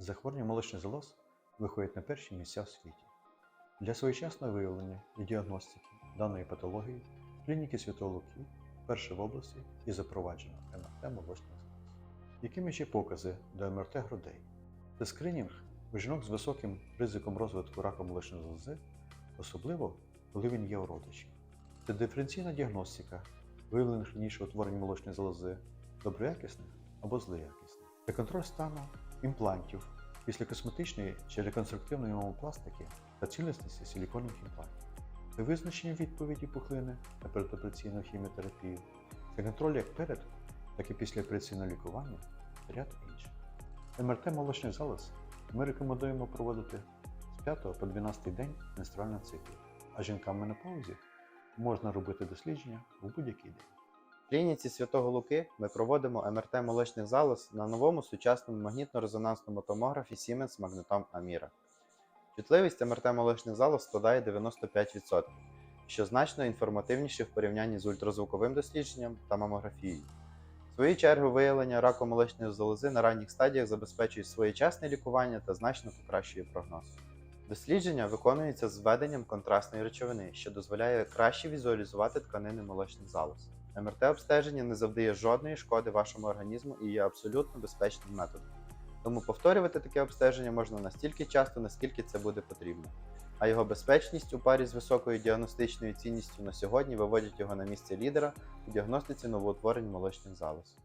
Захворювання молочних залоз виходять на перші місця в світі. Для своєчасного виявлення і діагностики даної патології клініки Святого Луки вперше в області і запроваджено МРТ молочних залоз. Якими є покази до МРТ грудей? Це скринінг у жінок з високим ризиком розвитку раку молочної залози, особливо коли він є у. Це диференційна діагностика виявлених раніше утворень молочної залози доброякісних або злоякісних. Це контроль стану імплантів після косметичної чи реконструктивної мамопластики та цілісності силіконних імплантів. Це визначення відповіді пухлини на передопераційну хіміотерапію. Це контроль як перед, так і після операційного лікування та ряд інших. МРТ молочних залоз ми рекомендуємо проводити з 5 по 12 день менструального циклу, а жінкам в менопаузі можна робити дослідження у будь-який день. Клініці Святого Луки ми проводимо МРТ молочних залоз на новому сучасному магнітно-резонансному томографі Siemens Magnetom Amira. Чутливість МРТ молочних залоз складає 95%, що значно інформативніше в порівнянні з ультразвуковим дослідженням та мамографією. В свою чергу, виявлення раку молочної залози на ранніх стадіях забезпечує своєчасне лікування та значно покращує прогноз. Дослідження виконується з введенням контрастної речовини, що дозволяє краще візуалізувати тканини молочних залоз. МРТ обстеження не завдає жодної шкоди вашому організму і є абсолютно безпечним методом. Тому повторювати таке обстеження можна настільки часто, наскільки це буде потрібно. А його безпечність у парі з високою діагностичною цінністю на сьогодні виводять його на місце лідера у діагностиці новоутворень молочних залоз.